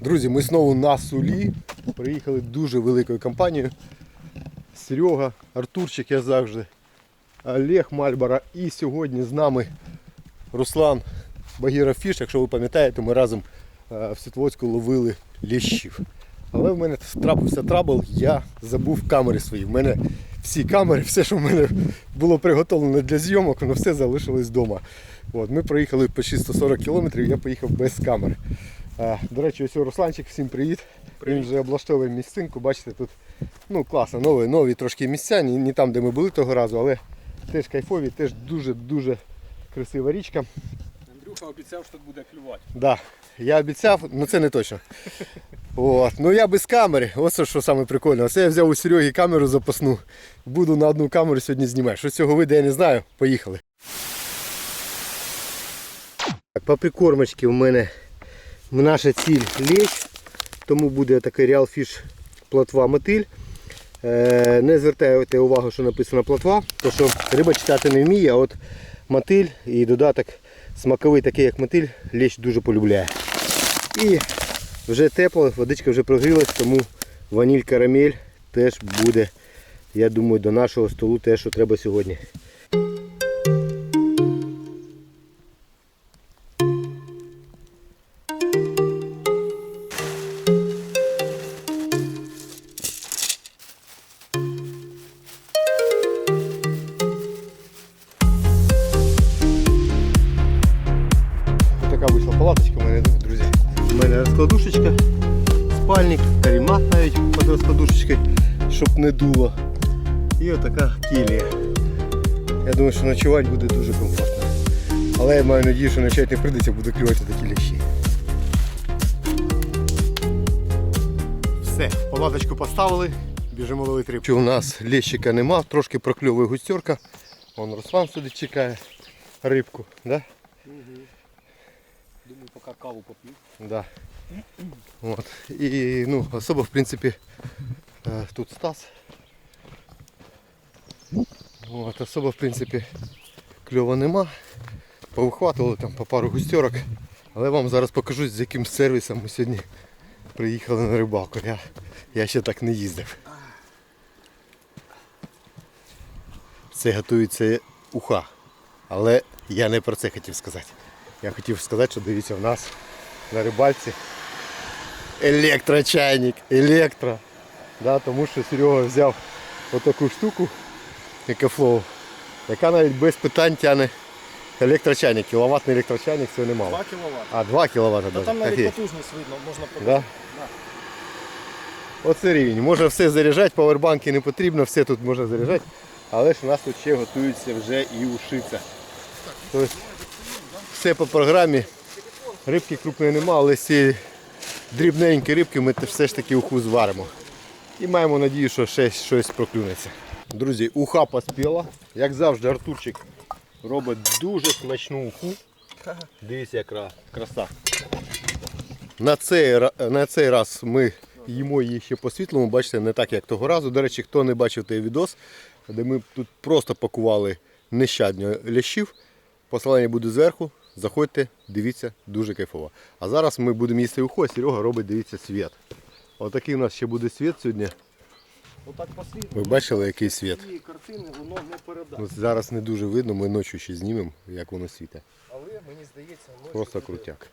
Друзі, ми знову на сулі. Приїхали дуже великою компанією. Серега, Артурчик, я завжди, Олег Мальбара і сьогодні з нами Руслан Багіра Фіш. Якщо ви пам'ятаєте, ми разом е, в Світловодську ловили ліщів. Але в мене трапився трабл, я забув камери свої. В мене всі камери, все, що в мене було приготовлено для зйомок, воно все залишилось вдома. От, ми проїхали почти 140 кілометрів, я поїхав без камер. До речі, ось Русланчик, всім привіт. Він вже облаштовує місцинку, бачите, тут ну, класно, нові, нові трошки місця, не, не там, де ми були того разу, але теж кайфові, теж дуже-дуже красива річка. Андрюха обіцяв, що тут буде клювати. Да, я обіцяв, але це не точно. От. Ну я без камери, ось що саме прикольне. Оце я взяв у Сереги камеру запасну. Буду на одну камеру сьогодні знімати. Що з цього вийде, я не знаю. Поїхали. Так, по прикормочці в мене наша ціль лещ, тому буде такий Real Fish плотва мотиль. Е, Не звертайте увагу, що написано плотва, тому що риба читати не вміє, а от мотиль і додаток смаковий такий, як мотиль, лещ дуже полюбляє. І вже тепло, водичка вже прогрілась, тому ваніль карамель теж буде, я думаю, до нашого столу те, що треба сьогодні. Не дуло. І отака кілія. Я думаю, що ночувати буде дуже комфортно. Але я маю надію, що ночувати не прийдеться, буде клювати такі лящі. Все, палаточку поставили, біжимо ловити рибку. У нас лещика нема, трошки прокльовує густерка. Вон Руслан сюди чекає рибку. Да? Думаю, поки каву поп'ю. Да. Вот. І ну, особо в принципі тут Стас. От, особо в принципі кльова нема. Повихватували там по пару густерок. Але вам зараз покажу з яким сервісом ми сьогодні приїхали на рибалку. Я, я ще так не їздив. Це готується уха. Але я не про це хотів сказати. Я хотів сказати, що дивіться в нас на рибальці електрочайник, електро. Да, тому що Серега взяв отаку штуку Екофлоу, яка навіть без питань тягне електрочайник. Кіловатний електрочайник це немало. 2 кВт. А, 2 кВт Та там навіть потужність видно, можна Да? подати. Оце рівень. Можна все заряджати, павербанки не потрібно, все тут можна заряджати. Але ж у нас тут ще готується вже і ушиця. Тобто все по програмі. Рибки крупної нема, але цієї дрібненькі рибки ми все ж таки уху зваримо. І маємо надію, що ще щось проклюнеться. Друзі, уха поспіла. Як завжди, Артурчик робить дуже смачну уху. Дивіться, яка краса. На цей, на цей раз ми їмо її ще по світлому, бачите, не так, як того разу. До речі, хто не бачив той відос, де ми тут просто пакували нещадно лящів. Посилання буде зверху. Заходьте, дивіться, дуже кайфово. А зараз ми будемо їсти уху, а Серега робить, дивіться, світ. Отакий у нас ще буде світ сьогодні. Отак. Ви бачили, який світ? Цієї картини воно не передасть. Ну, зараз не дуже видно, ми ночі ще знімемо, як воно світить. Але мені здається, ночі Просто буде крутяк.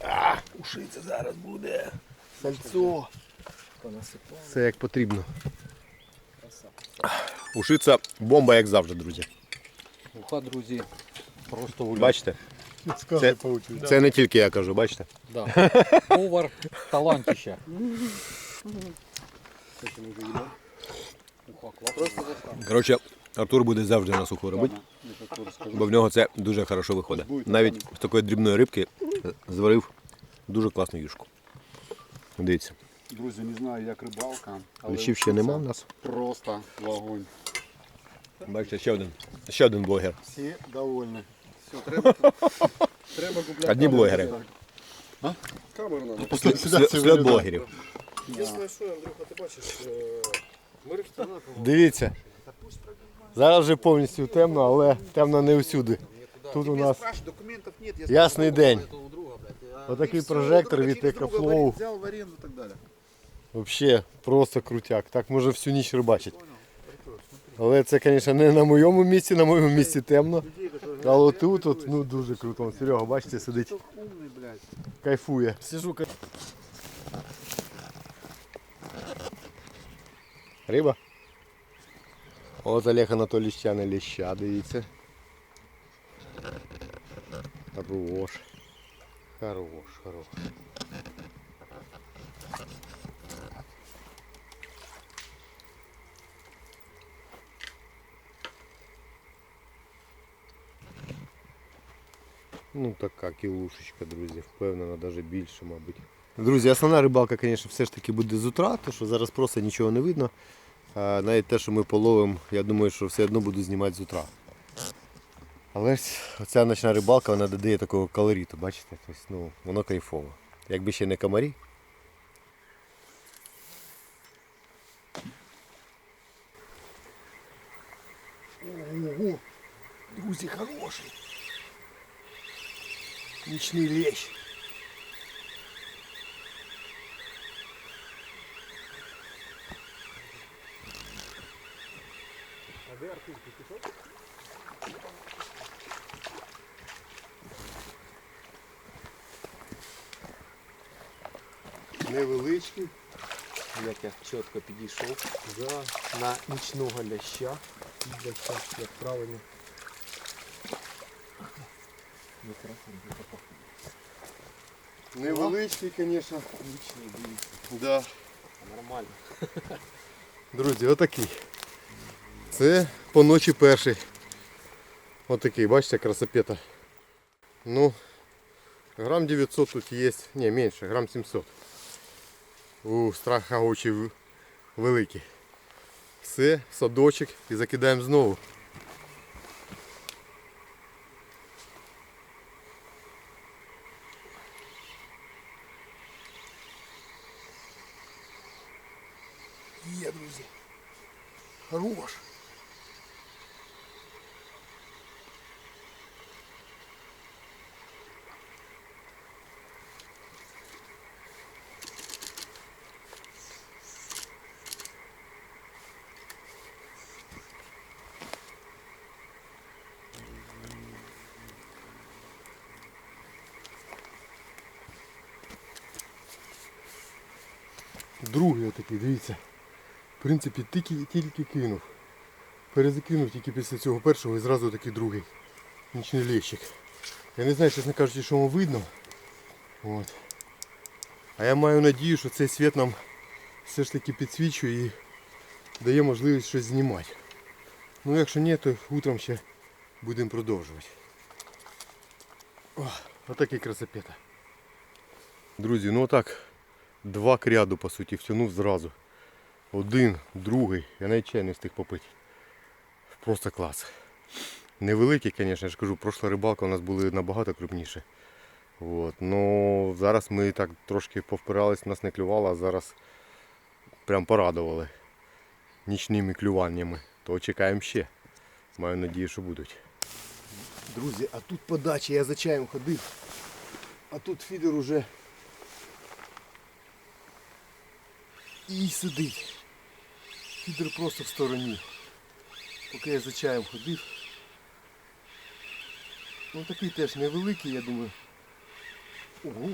А, ушиця зараз буде. Сальцо. Все як потрібно. Ушиця бомба, як завжди, друзі. Уха, друзі, просто улюб. Бачите? Це, це не тільки я кажу, бачите? Да. Повар талантіща. Коротше, Артур буде завжди на суху робити, бо в нього це дуже хорошо виходить. Навіть з такої дрібної рибки зварив дуже класну юшку. Дивіться, Друзі, не знаю, як рибалка, але лічів ще нема в нас. просто вогонь. Бачите, ще один, ще один блогер. Всі довольні. Все, треба, треба купляти. Одні блогери. Камеру надо. Слід, слід блогерів. Єдине, що, Андрюха, ти бачиш, е, ми рифтана Дивіться. Зараз вже повністю темно, але темно не всюди. Тут у нас Документів нет, я ясний день. у друга, блядь. Отакий І прожектор друга від через друга Екофлоу. варіант Взяв в оренду і так далі. Взагалі, просто крутяк. Так може всю ніч рибачить. Але це, звісно, не на моєму місці, на моєму місці темно. Але тут, от, ну дуже круто. Серега, бачите, сидить, кайфує. Сижу. Риба? От Олег Анатолійович тяне ліща, дивіться. Хорош. Хорош, хорош. Ну така кілушечка, друзі, впевнена, навіть більше, мабуть. Друзі, основна рибалка, звісно, все ж таки буде з утра, тому що зараз просто нічого не видно. А навіть те, що ми половимо, я думаю, що все одно буду знімати з утра. Але ж оця ночна рибалка вона додає такого колориту, бачите? Тобто, ну, воно кайфово. Якби ще не комарі. Ого, друзі, хороший. Нічний лещ. Невеличкий. Як я чітко підійшов Да. на нічного ляща. Ляща, як правильно. Невеличкий, звісно. Да. Нормально. Друзі, отакий. Це по ночі перший. Отакий, бачите, красопета. Ну, грам 900 тут є. Ні, менше, грам 700. У страха очі великі. Все, садочок і закидаємо знову. Є, друзі. Хорош. Другий отакий, дивіться. В принципі, тільки, тільки кинув. Перезакинув тільки після цього першого і зразу такий другий. Нічний лещик. Я не знаю, чесно кажучи, що вам видно. От. А я маю надію, що цей світ нам все ж таки підсвічує і дає можливість щось знімати. Ну якщо ні, то утром ще будемо продовжувати. О, отакий красопета. Друзі, ну отак. Два кряду, по суті, втягнув зразу. Один, другий. Я навіть чай не встиг попити. Просто клас. Невеликий, звісно, я ж кажу, пройшла рибалка у нас були набагато крупніші. От. Ну, зараз ми так трошки повпирались, нас не клювало, а зараз прям порадували нічними клюваннями. То чекаємо ще. Маю надію, що будуть. Друзі, а тут подача, я за чаєм ходив. А тут фідер уже і сидить. Фідер просто в стороні. Поки я за чаєм ходив. Ну такий теж невеликий, я думаю. Ого.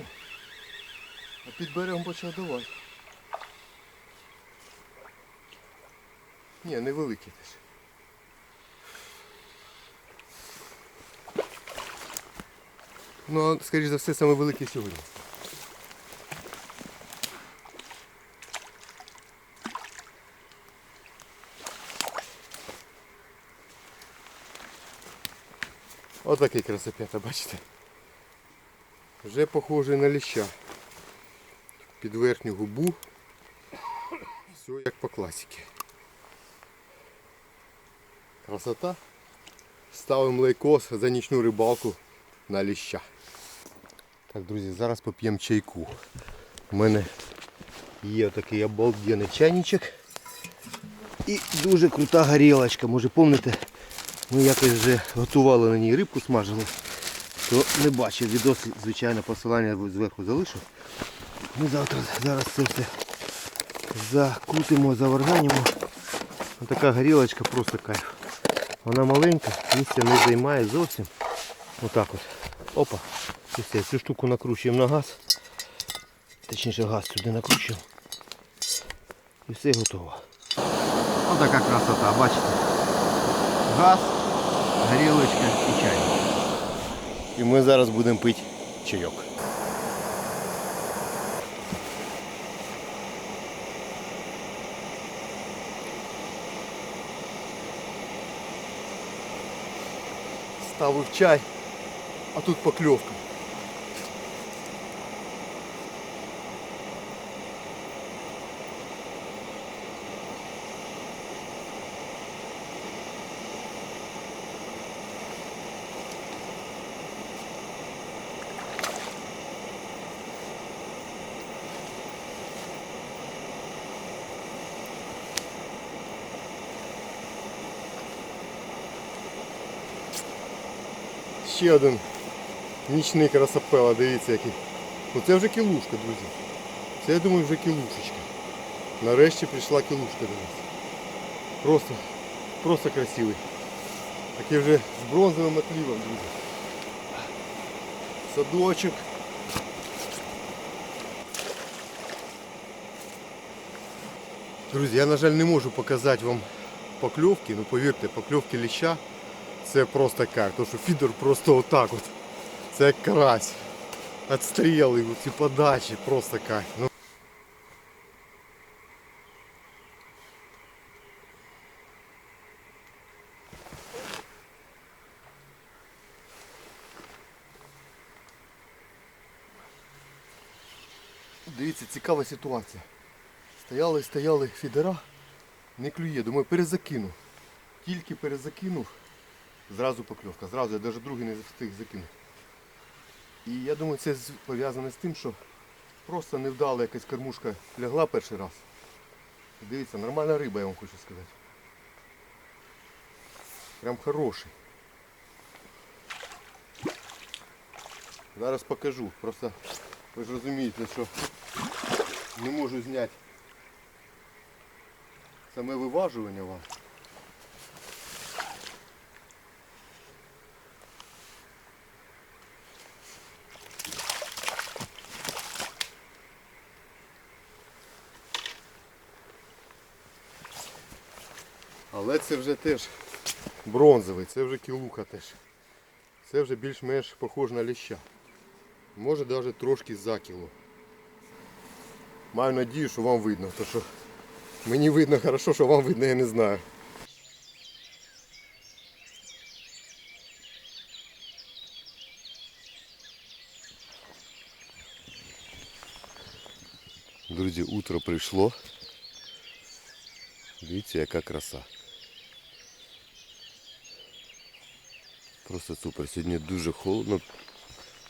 А під берегом почав давати. Ні, невеликий теж. Ну, скоріш за все, саме сьогодні. Отакий красопята, бачите? Вже похожий на ліща. Під верхню губу. Все як по класіки. Красота. Ставимо лайкос за нічну рибалку на ліща. Так, друзі, зараз поп'ємо чайку. У мене є такий обалденний чайничок. І дуже крута горілочка. Може пам'ятаєте, ми якось вже готували на ній рибку, смажили. Хто не бачив відос, звичайно, посилання зверху залишу. Ми завтра зараз це все закутимо, заварганимо. Ось така горілочка просто кайф. Вона маленька, місця не займає зовсім. Отак от. Опа. І все, цю штуку накручуємо на газ. Точніше газ сюди накручуємо. І все готово. Ось така красота, бачите? Газ, горілочка і чай. І ми зараз будемо пити чайок. Ставив чай, а тут покльовка. Ще один нічний красапела, дивіться який. Ну це вже кілушка, друзі. Це я думаю вже кілушечка. Нарешті прийшла кілушка до нас. Просто, просто красивий. Такий вже з бронзовим отлівом, друзі. Садочок. Друзі, я на жаль не можу показати вам покльовки, ну повірте, покльовки ліща це просто кайф, тому що фідер просто отак от. Це як карась. Отстріли, ці подачі, просто кайф. Ну. Дивіться, цікава ситуація. Стояли, стояли фідера, не клює. Думаю, перезакину. Тільки перезакинув, зразу покльовка. Зразу я навіть другий не встиг закинути. І я думаю, це пов'язане з тим, що просто невдала якась кормушка лягла перший раз. Дивіться, нормальна риба, я вам хочу сказати. Прям хороший. Зараз покажу. Просто ви ж розумієте, що не можу зняти саме виважування вам. Але це вже теж бронзовий, це вже кілуха теж. Це вже більш-менш похоже на ліща. Може навіть трошки за кіло. Маю надію, що вам видно. То що мені видно хорошо, що вам видно, я не знаю. Друзі, утро прийшло. Дивіться, яка краса. Просто супер. Сьогодні дуже холодно.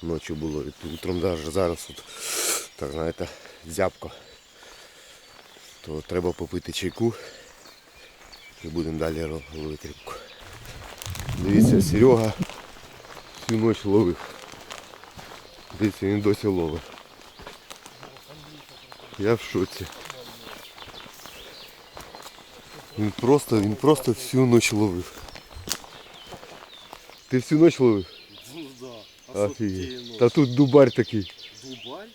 Ночі було. І утром навіть зараз от, так знаєте, зябко. То треба попити чайку і будемо далі ловити рибку. Дивіться, Серега всю ніч ловив. Дивіться, він досі ловить. Я в шоці. Він просто, він просто всю ніч ловив. Ти всю ніч ловив? Ну да. Офігеть. Та тут дубарь такий. Дубай?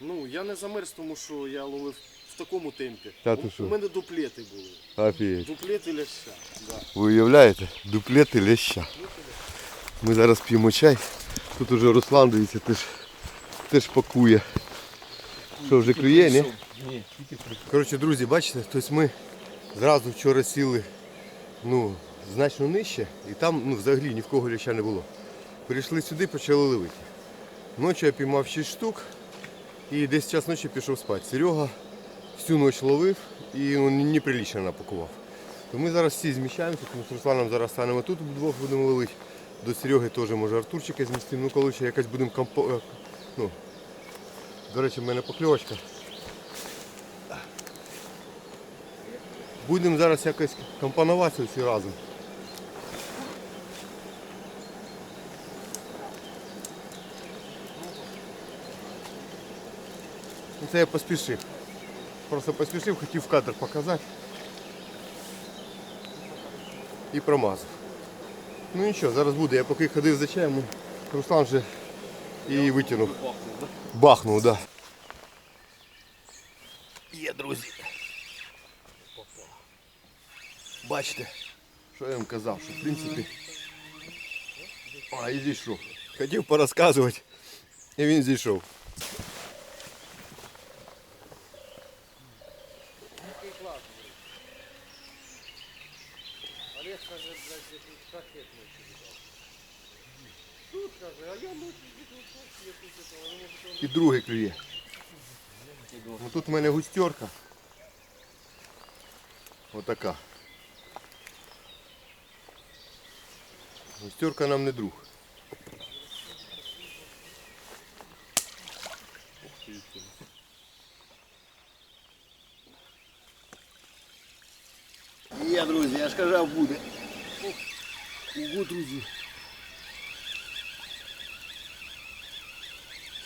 Ну, я не замерз, тому що я ловив в такому темпі. Та У- ти що? У мене дуплети були. Офігеть. Дуплети ляща. Да. Ви уявляєте? Дуплети леща. Ми зараз п'ємо чай. Тут уже Руслан, дивіться, теж, теж пакує. Що, вже клює, ні? Ні, Коротше, друзі, бачите, тобто ми зразу вчора сіли ну, значно нижче і там ну, взагалі ні в кого леща не було. Прийшли сюди, почали ловити. Ночі я піймав 6 штук і десь час ночі пішов спати. Серега всю ніч ловив і ну, неприлічно напакував. То ми зараз всі зміщаємося, тому з Русланом зараз станемо тут, вдвох будемо ловити. До Сереги теж може Артурчика змістимо. Ну, ще якась будемо компо... е, Ну, до речі, в мене покльовочка. Будемо зараз якось компонуватися всі разом. Це я поспішив. Просто поспішив, хотів кадр показати. І промазав. Ну нічого, зараз буде. Я поки ходив за чаєм, Руслан вже і витягнув. Бахнув, так. Да. Є, друзі. Бачите, що я вам казав, що в принципі. А, і зійшов. Хотів порозказувати, і він зійшов. І другий клює. Ну, тут в мене густерка. Отака. Густерка нам не друг. Є, друзі, я ж казав, буде. Ого, друзі.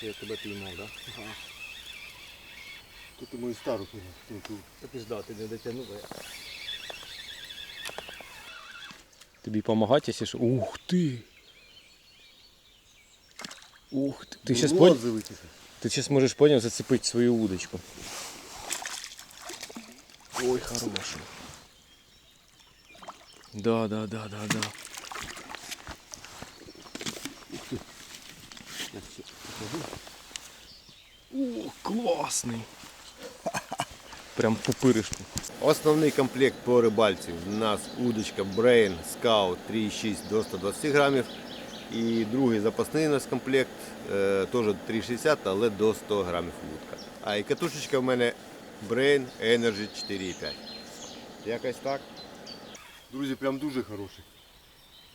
Це я тебе піймав, так? Ага. Тут і мою стару пинку. Та ти ж да, ти не дотягнув. Тобі допомагати, якщо що? Ух ти! Ух ти! Ти зараз пон... Ти зараз можеш поняв зацепити свою удочку. Ой, хороший. Да, да, да, да, да. Класний. Прям пупиришку. Основний комплект по рибальці. У нас удочка Brain Scout 3,6 до 120 грамів. І другий запасний у нас комплект, е, теж 3,60, але до 100 грамів вудка. А і катушечка в мене Brain Energy 4,5. Якось так. Друзі, прям дуже хороший.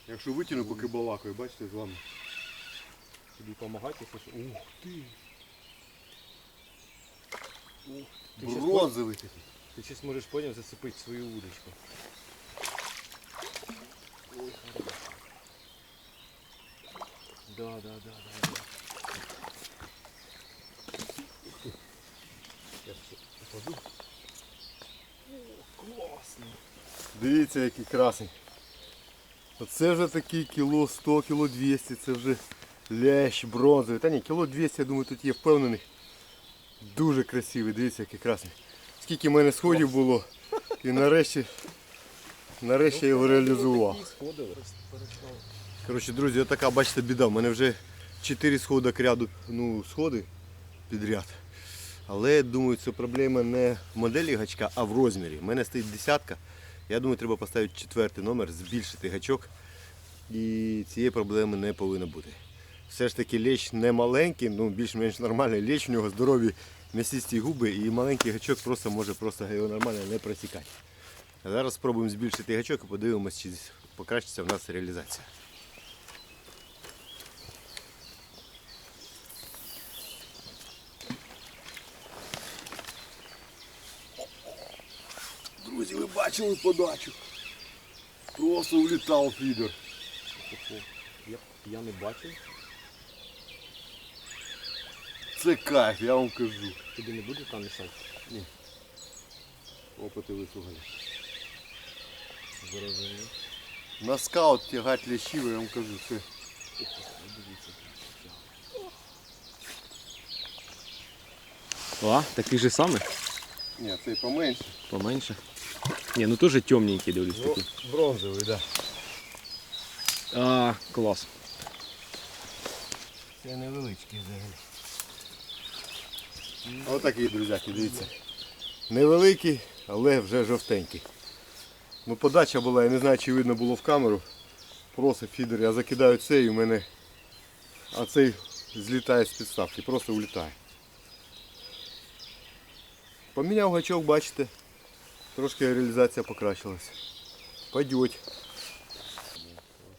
Якщо витягну, поки балакаю, бачите, з вами. Тобі допомагати. Ух ти. Ух, ти щас пон- Бронзовий такий. Ти зараз можеш поняв зацепити свою удочку. Да, да, да, да, да. Я ще попаду. О, класний. Дивіться, який красень. Оце вже такий кіло 100, кіло 200, це вже лящ бронзовий. Та ні, кіло 200, я думаю, тут є впевнений. Дуже красивий, дивіться, який красний. Скільки в мене сходів було. І нарешті, нарешті я його реалізував. Коротше, друзі, отака, бачите, біда. У мене вже 4 сходи ряду, ну, сходи підряд. Але думаю, це проблема не в моделі гачка, а в розмірі. У мене стоїть десятка. Я думаю, треба поставити четвертий номер, збільшити гачок. І цієї проблеми не повинно бути. Все ж таки лещ не маленький, ну більш-менш нормальний. Лещ у нього здорові м'ясисті губи і маленький гачок просто може просто його нормально не просікати. А зараз спробуємо збільшити гачок і подивимось, чи покращиться в нас реалізація. Друзі, ви бачили подачу. Просто влітав фідер. Я, я не бачив. Це кайф, я вам кажу. Тобі не буде там мішати? Опити вислугали. Зрозумів. На скаут тягати лящів, я вам кажу, це А, такий же самий? Ні, цей поменше. Поменше. Ні, ну теж темненький дивлюсь такий. бронзовий, так. Да. А, клас. Це невеличкий взагалі. Отакий, друзяки, дивіться. Невеликий, але вже жовтенький. Ну подача була, я не знаю, чи видно було в камеру. Просто фідер, я закидаю цей і в мене. А цей злітає з підставки, просто улітає. Поміняв гачок, бачите. Трошки реалізація покращилась. Пойдеть.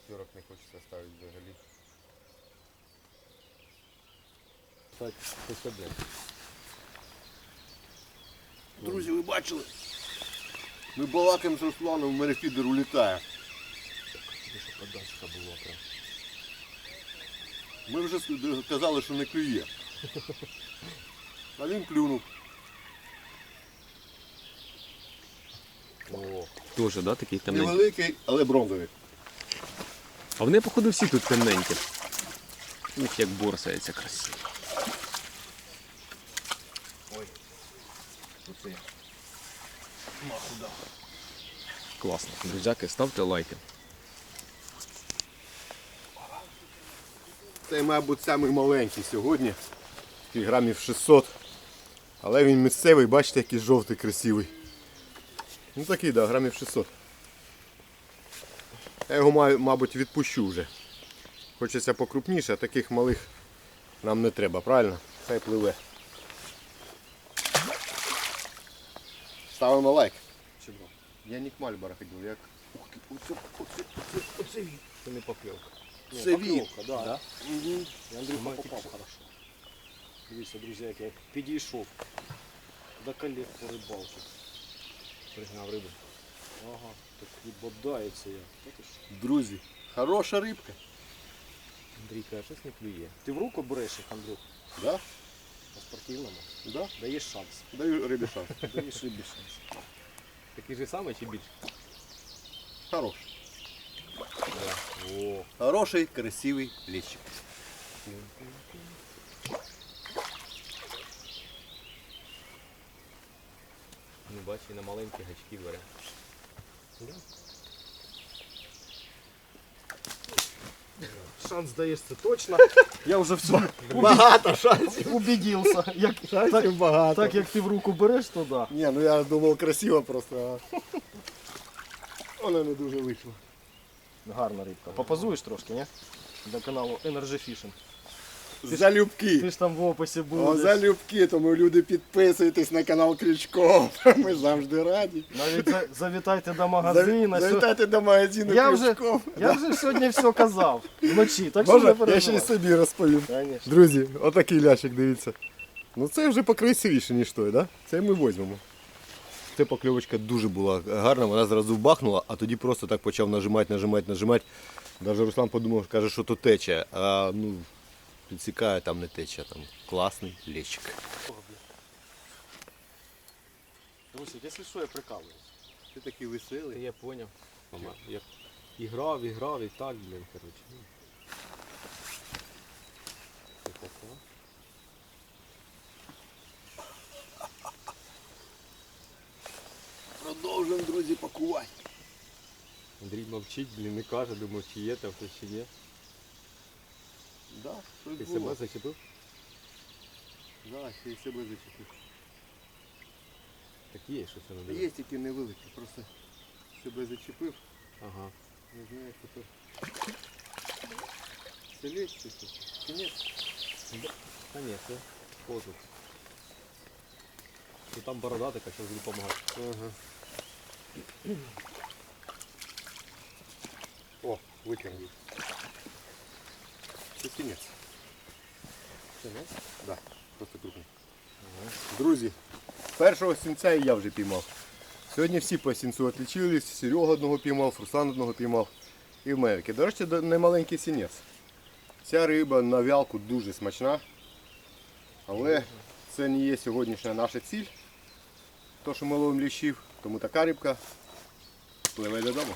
Сьорок не хочеться ставити взагалі. Так, блядь. Друзі, ви бачили? Ми балакаємо з Русланом, у мене фідер улітає. Що подачка була прям. Ми вже казали, що не клює. А він клюнув. О, Тоже, да, такий темненький. Невеликий, але бронзовий. А вони, походу, всі тут темненькі. Ух, як борсається красиво. Ой. Оце. Класно. Друзяки, ставте лайки. Це, мабуть, самий маленький сьогодні. Такий грамів 600. Але він місцевий, бачите, який жовтий, красивий. Ну такий, да, грамів 600. Я його, мабуть, відпущу вже. Хочеться покрупніше, а таких малих нам не треба, правильно? Хай пливе. Ставимо лайк. Я не к Мальборо ходив, як. Ух ти, оце, оце, оце, оце він. Це не покльовка. Це він. Покльовка, да. Да? Угу. І Андрюха попав хорошо. Дивіться, друзі, як я підійшов до колег по рибалці. Пригнав рибу. Ага, так відбодається я. Що? Друзі, хороша рибка. Андрійка, а щось не клює. Ти в руку береш їх, Андрюх, Да? по спортивному. Да? Даєш шанс. Даю рибі шанс. Даєш рибі шанс. Такий же самий чи більше? Хороший. О, Хороший, красивий лещик. ну бачиш, на маленькі гачки бере. Шанс даєш це точно. Я вже всю Багато шансів. убедився. Як, так, Шансів багато. так як ти в руку береш, то да. Ні, ну я думав красиво просто. А... Воно не дуже вийшло. Гарна рибка. Попозуєш трошки, ні? До каналу Energy Fishing. Залюбки. Ти ж там в описі О, був. залюбки, тому люди підписуйтесь на канал Крючков. Ми завжди раді. Навіть за- завітайте до магазину. Заві- сьо- Завітайте до магазину Я вже, Крючков. я вже сьогодні все казав. Вночі. Так що не я ще й переживай. собі розповім. Конечно. Друзі, отакий лящик, дивіться. Ну це вже покрасивіше, ніж той, да? Це ми візьмемо. Це покльовочка дуже була гарна, вона зразу бахнула, а тоді просто так почав нажимати, нажимати, нажимати. Навіть Руслан подумав, каже, що то тече, а ну, підсікає, там не тече, там класний лещик. Друзі, якщо що, я прикалуюсь. Ти такий веселий. Я поняв. Як іграв, іграв і так, блін, коротше. Продовжуємо, друзі, пакувати. Андрій мовчить, блін, не каже, думав, чи є там хтось чи ні. Да, щось Ти було. себе зачепив? Да, ще й себе зачепив. Так є, що це не Є тільки невеликий, просто себе зачепив. Ага. Не знаю, що то. Це лещ чи що? Чи ні? Та ні, це. І там бородатика, що буде допомагати. Ага. О, витягнув. Це сінець. Сінець? Да, просто крупний. Друзі, першого сінця і я вже піймав. Сьогодні всі по сінцю відлічились, Серега одного піймав, Руслан одного піймав і в Мевіки. До речі, немаленький сінець. Ця риба на вялку дуже смачна, але це не є сьогоднішня наша ціль. То, що ми ловимо ліщів, тому така рибка пливе додому.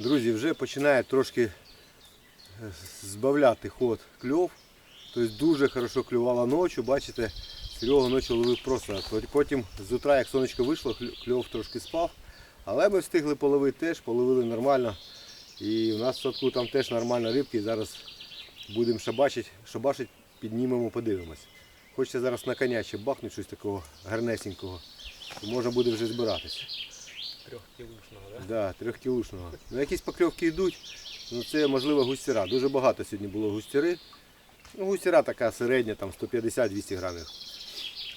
Друзі, вже починає трошки збавляти ход кльов. Тобто дуже хорошо клювала ночі, бачите, Серега ночі ловив просто. Потім з утра, як сонечко вийшло, кльов трошки спав. Але ми встигли половити теж, половили нормально. І у нас в садку там теж нормально рибки. Зараз будемо шабачити, шабашить, піднімемо, подивимось. Хочеться зараз на коня ще бахнути щось такого гарнесенького. І можна буде вже збиратися. Трьохкілушного, да? Да, трьохкілушного. Ну, якісь покльовки йдуть, це можливо густіра. Дуже багато сьогодні було густіри. Ну, густіра така середня, там 150-200 грамів.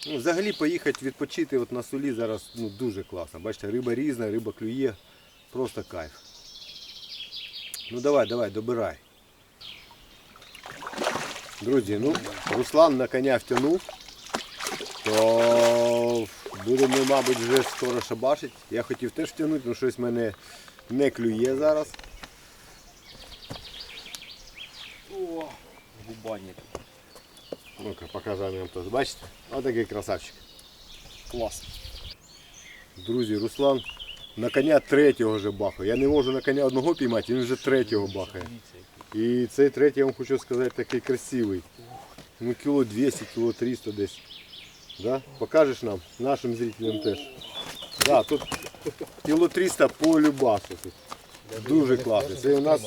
Ну, взагалі поїхати відпочити от на солі зараз ну, дуже класно. Бачите, риба різна, риба клює. Просто кайф. Ну давай, давай, добирай. Друзі, ну, Руслан на коня втягнув, то будемо, мабуть, вже скоро шабашить. Я хотів теж втягнути, але щось в мене не клює зараз. О, губанник. Ну-ка, показуємо вам тут. Бачите? Отакий красавчик. Клас. Друзі, Руслан на коня третього вже бахає. Я не можу на коня одного піймати, він вже третього бахає. І цей третій, я вам хочу сказати, такий красивий. Ну, кіло 200, кіло 300 десь. Да? Покажеш нам, нашим зрителям теж. Да, тут кіло 300 по любасу. Дуже класно. Це у нас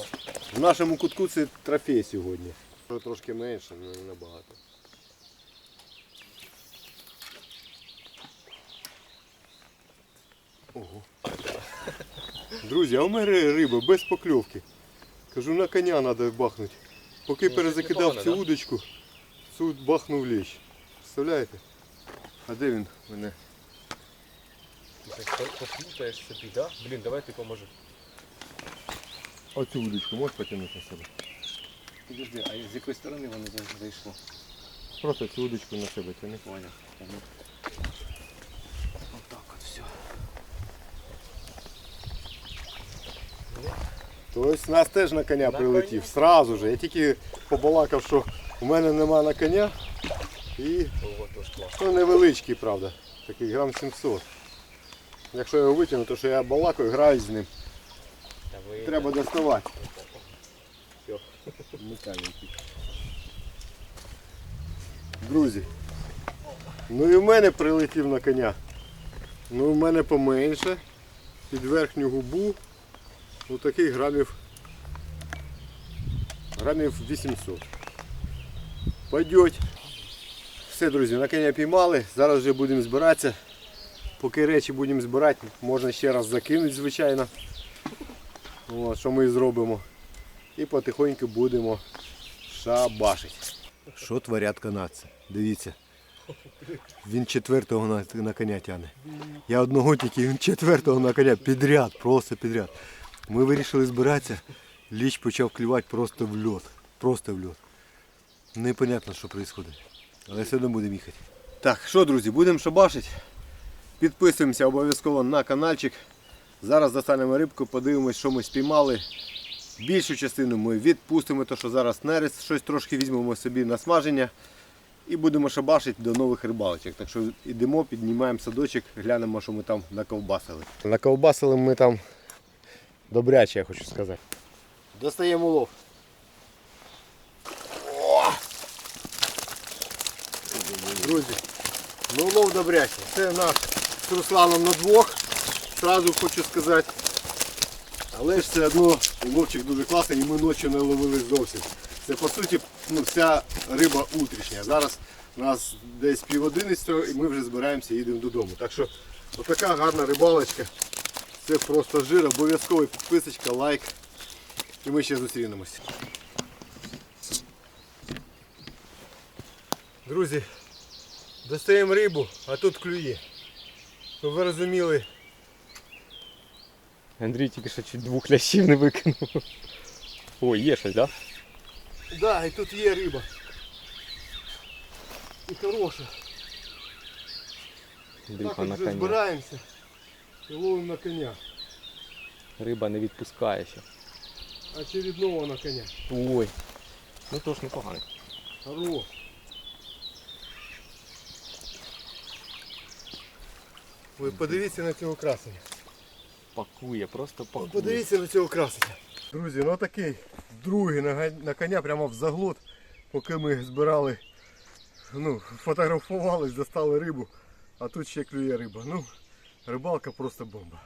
в нашому кутку це трофей сьогодні. Трошки менше, але не набагато. Ого. Друзі, а у мене риба без покльовки. Кажу, на коня треба бахнути. Поки перезакидав цю удочку, цю бахнув лещ. Представляєте? А де він мене? Ти так поплутаєш собі, да? Блін, давай ти поможи. Оцю удочку можеш потягнути на себе? Підожди, а з якої сторони воно зайшло? Просто цю удочку на себе тяни. Понял. Отак от все. Тобто нас теж на коня прилетів. Сразу же. Я тільки побалакав, що у мене нема на коня. І ну, невеличкий, правда. Такий грам 700. Якщо я його витягну, то що я балакаю, граю з ним. Треба доставати. Всьо. Друзі. Ну і в мене прилетів на коня. Ну в мене поменше. Під верхню губу. Ну такий грамів. Грамів 800. Пойдеть. Все, друзі, на коня піймали. Зараз вже будемо збиратися. Поки речі будемо збирати, можна ще раз закинути, звичайно. От, що ми і зробимо. І потихоньку будемо шабашити. Що творять канадці? Дивіться. Він четвертого на, на коня тягне. Я одного тільки, він четвертого на коня підряд, просто підряд. Ми вирішили збиратися. Ліч почав клювати просто в льот. Просто в льот. Непонятно, що відбувається. Але все одно будемо їхати. Так, що, друзі, будемо шабашити. Підписуємося обов'язково на каналчик. Зараз достанемо рибку, подивимось, що ми спіймали. Більшу частину ми відпустимо, то що зараз нерест, щось трошки візьмемо собі на смаження і будемо шабашити до нових рибалочок. Так що йдемо, піднімаємо садочок, глянемо, що ми там наковбасили. Наковбасили ми там добряче, я хочу сказати. Достаємо улов. О! Друзі, ну улов добрячий. Це наш з Русланом на двох. Сразу хочу сказати. Але ж все одно ловчик дуже класний і ми ночі не ловили зовсім. Це по суті ну, вся риба утрішня. Зараз у нас десь пів одинадцятого і ми вже збираємося і їдемо додому. Так що отака гарна рибалочка. Це просто жир, обов'язково підписочка, лайк. І ми ще зустрінемось. Друзі, достаємо рибу, а тут клює. Щоб ви розуміли, Андрій тільки що чуть двох лящів не викинув. О, є щось, так? Да, і тут є риба. І хороша. Да? Так на вже коня. збираємося і ловимо на коня. Риба не відпускає ще. Очередного на коня. Ой. Ну то ж непогано. Хорош. Ви подивіться на цього красення. Пакує, просто пакує. Подивіться на цього красення. Друзі, ну такий другий на, на коня прямо в заглот, поки ми збирали, ну, фотографувались, достали рибу, а тут ще клює риба. Ну, рибалка просто бомба.